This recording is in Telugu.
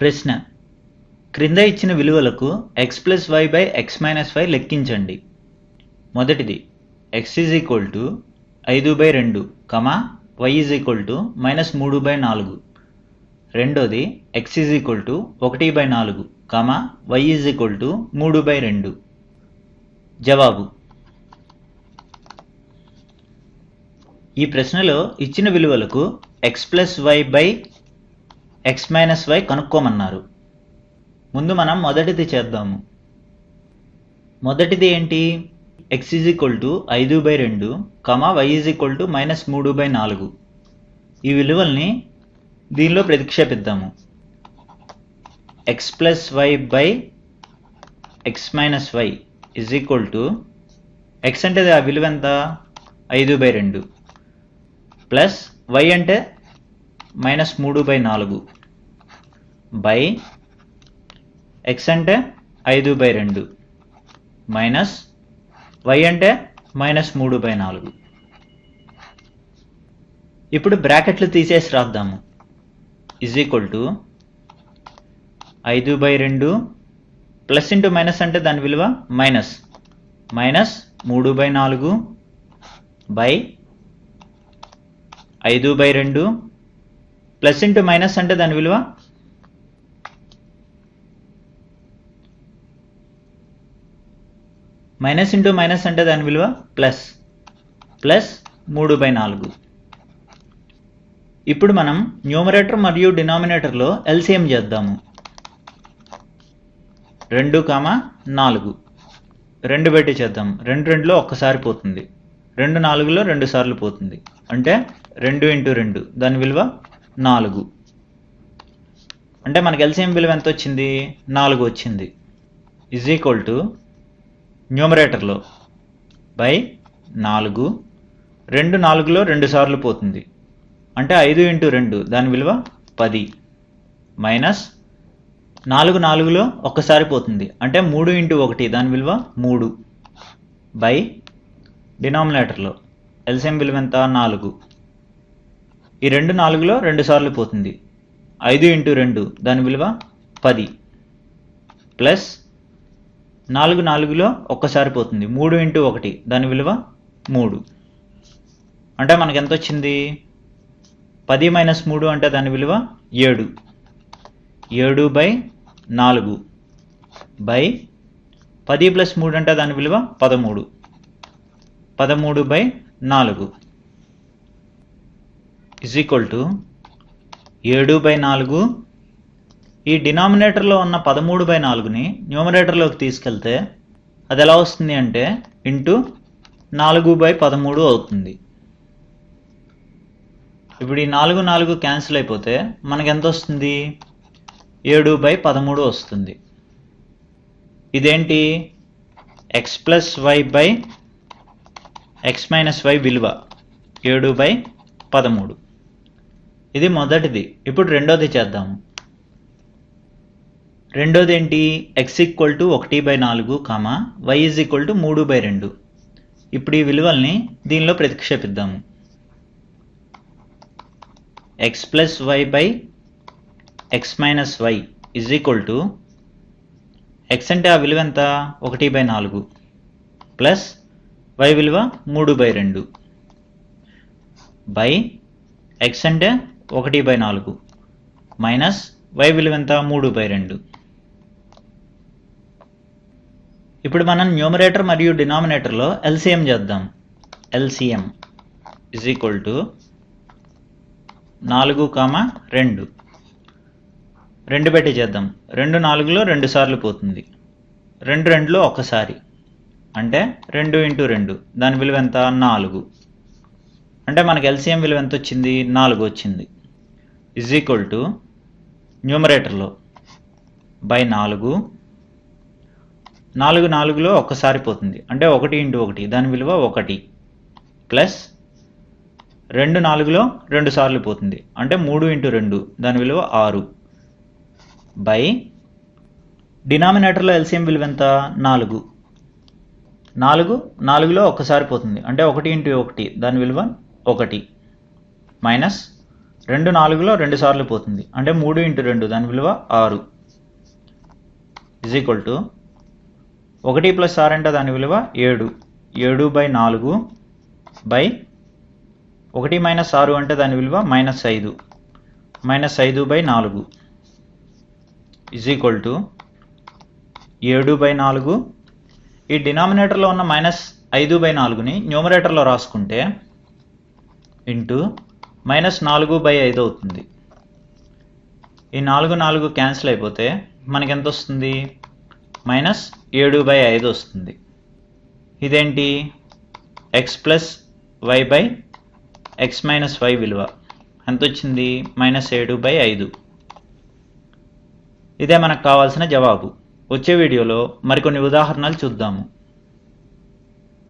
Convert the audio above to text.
ప్రశ్న. క్రింద ఇచ్చిన విలువలకు x plus y by x minus y లెక్కించండి. మొదటిది ఎక్స్ ఈజ్ ఈక్వల్ టు ఐదు బై రెండు comma y is equal to minus మూడు బై నాలుగు. రెండోది ఎక్స్ ఈజ్ ఈక్వల్ టు ఒకటి బై నాలుగు comma y is equal to మూడు బై రెండు. జవాబు. ఈ ప్రశ్నలో ఇచ్చిన విలువలకు x plus y by x minus y కనుక్కోమన్నారు. ముందు మనం మొదటిది చేద్దాము. మొదటిది ఏంటి? ఎక్స్ ఈజ్ ఈక్వల్ టు ఐదు బై రెండు comma y is equal to minus మూడు బై నాలుగు. ఈ విలువల్ని దీనిలో ప్రతిక్షేపిద్దాము. X plus y by x minus y is equal to x అంటే ఆ విలువ ఎంత? ఐదు బై రెండు. ప్లస్ వై అంటే మైనస్ మూడు బై నాలుగు బై ఎక్స్ అంటే ఐదు బై రెండు మైనస్ వై అంటే మైనస్ మూడు బై నాలుగు. ఇప్పుడు బ్రాకెట్లు తీసేసి రాద్దాము. ఇజ్ ఈక్వల్ టు ఐదు బై రెండు ప్లస్ ఇంటూ మైనస్ అంటే దాని విలువ మైనస్ మైనస్ మూడు బై నాలుగు బై ఐదు బై రెండు ప్లస్ ఇంటూ మైనస్ అంటే దాని విలువ? మైనస్ ఇంటూ మైనస్ అంటే దాని విలువ ప్లస్. ప్లస్ మూడు బై నాలుగు. ఇప్పుడు మనం న్యూమరేటర్ మరియు డినామినేటర్లో ఎల్సిఎం చేద్దాము. రెండు కామా నాలుగు. రెండు పెట్టి చేద్దాం. రెండు రెండులో ఒక్కసారి పోతుంది. రెండు నాలుగులో రెండు సార్లు పోతుంది. అంటే రెండు ఇంటూ రెండు. దాని విలువ నాలుగు. అంటే మనకి ఎల్సిఎం విలువ ఎంత వచ్చింది నాలుగు వచ్చింది ఇజ్ ఈక్వల్ టు న్యూమరేటర్లో బై నాలుగు. రెండు నాలుగులో రెండు సార్లు పోతుంది. అంటే ఐదు ఇంటూ రెండు దాని విలువ పది. మైనస్ నాలుగు నాలుగులో ఒక్కసారి పోతుంది. అంటే మూడు ఇంటూ ఒకటి దాని విలువ మూడు. బై డినామినేటర్లో ఎల్సిఎం విలువ ఎంత? నాలుగు. ఈ రెండు నాలుగులో రెండు సార్లు పోతుంది. ఐదు ఇంటూ రెండు దాని విలువ పది. ప్లస్ నాలుగు నాలుగులో ఒక్కసారి పోతుంది. మూడు ఇంటూ ఒకటి దాని విలువ మూడు. అంటే మనకు ఎంత వచ్చింది? పది మైనస్ మూడు అంటే దాని విలువ ఏడు. ఏడు బై నాలుగు. బై పది ప్లస్ మూడు అంటే దాని విలువ పదమూడు. పదమూడు బై నాలుగు. ఇజ్ ఈక్వల్ టు ఏడు బై నాలుగు. ఈ డినామినేటర్లో ఉన్న పదమూడు బై నాలుగుని న్యూమరేటర్లోకి తీసుకెళ్తే అది ఎలా వస్తుంది అంటే ఇంటూ నాలుగు బై పదమూడు అవుతుంది. ఇప్పుడు ఈ నాలుగు నాలుగు క్యాన్సిల్ అయిపోతే మనకు ఎంత వస్తుంది? ఏడు బై పదమూడు వస్తుంది. ఇదేంటి? X plus y by x minus y విలువ ఏడు బై పదమూడు. ఇది మొదటిది. ఇప్పుడు రెండోది చేద్దాము రెండోది ఏంటి ఎక్స్ ఈక్వల్ టు ఒకటి బై నాలుగు comma y is equal to మూడు బై రెండు. ఇప్పుడు ఈ విలువల్ని దీనిలో ప్రతిక్షేపిద్దాము x plus y by x minus y is equal to x అంటే ఆ విలువ ఎంత? ఒకటి బై నాలుగు ప్లస్ వై విలువ మూడు బై రెండు. బై ఎక్స్ అంటే ఒకటి బై నాలుగు. మైనస్ వై విలువ ఎంత? మూడు బై రెండు. ఇప్పుడు మనం న్యూమరేటర్ మరియు డినామినేటర్లో ఎల్సిఎం చేద్దాం. ఎల్సిఎం ఇజ్ ఈక్వల్ టు నాలుగు కామ రెండు. రెండు పెట్టి చేద్దాం. రెండు నాలుగులో రెండు సార్లు పోతుంది. రెండు రెండులో ఒక్కసారి అంటే రెండు ఇంటూ రెండు. దాని విలువ ఎంత? నాలుగు. అంటే మనకి ఎల్సిఎం విలువ ఎంత వచ్చింది నాలుగు వచ్చింది ఇజ్ ఈక్వల్ టు న్యూమరేటర్లో బై నాలుగు. నాలుగు నాలుగులో ఒక్కసారి పోతుంది. అంటే ఒకటి ఇంటూ ఒకటి. దాని విలువ ఒకటి. ప్లస్ రెండు నాలుగులో రెండు సార్లు పోతుంది. అంటే మూడు ఇంటూ రెండు. దాని విలువ ఆరు. బై డినామినేటర్లో ఎల్సిఎం విలువ ఎంత? నాలుగు. నాలుగు నాలుగులో ఒక్కసారి పోతుంది. అంటే ఒకటి ఇంటూ ఒకటి. దాని విలువ ఒకటి. మైనస్ రెండు నాలుగులో రెండు సార్లు పోతుంది. అంటే మూడు ఇంటూ రెండు దాని విలువ ఆరు. ఇజ్ ఈక్వల్ టు ఒకటి ప్లస్ ఆరు అంటే దాని విలువ ఏడు. ఏడు బై నాలుగు బై ఒకటి మైనస్ ఆరు అంటే దాని విలువ మైనస్ ఐదు. మైనస్ ఐదు బై నాలుగు. ఇజ్ ఈక్వల్ టు ఏడు బై నాలుగు. ఈ డినామినేటర్లో ఉన్న మైనస్ ఐదు బై నాలుగుని న్యూమరేటర్లో రాసుకుంటే ఇంటూ మైనస్ నాలుగు బై ఐదు అవుతుంది. ఈ నాలుగు నాలుగు క్యాన్సిల్ అయిపోతే మనకి ఎంత వస్తుంది? మైనస్ ఏడు బై ఐదు వస్తుంది. ఇదేంటి? X plus y by x minus y విలువ. ఎంత వచ్చింది? మైనస్ ఏడు బై ఐదు. ఇదే మనకు కావాల్సిన జవాబు. వచ్చే వీడియోలో మరికొన్ని ఉదాహరణలు చూద్దాము.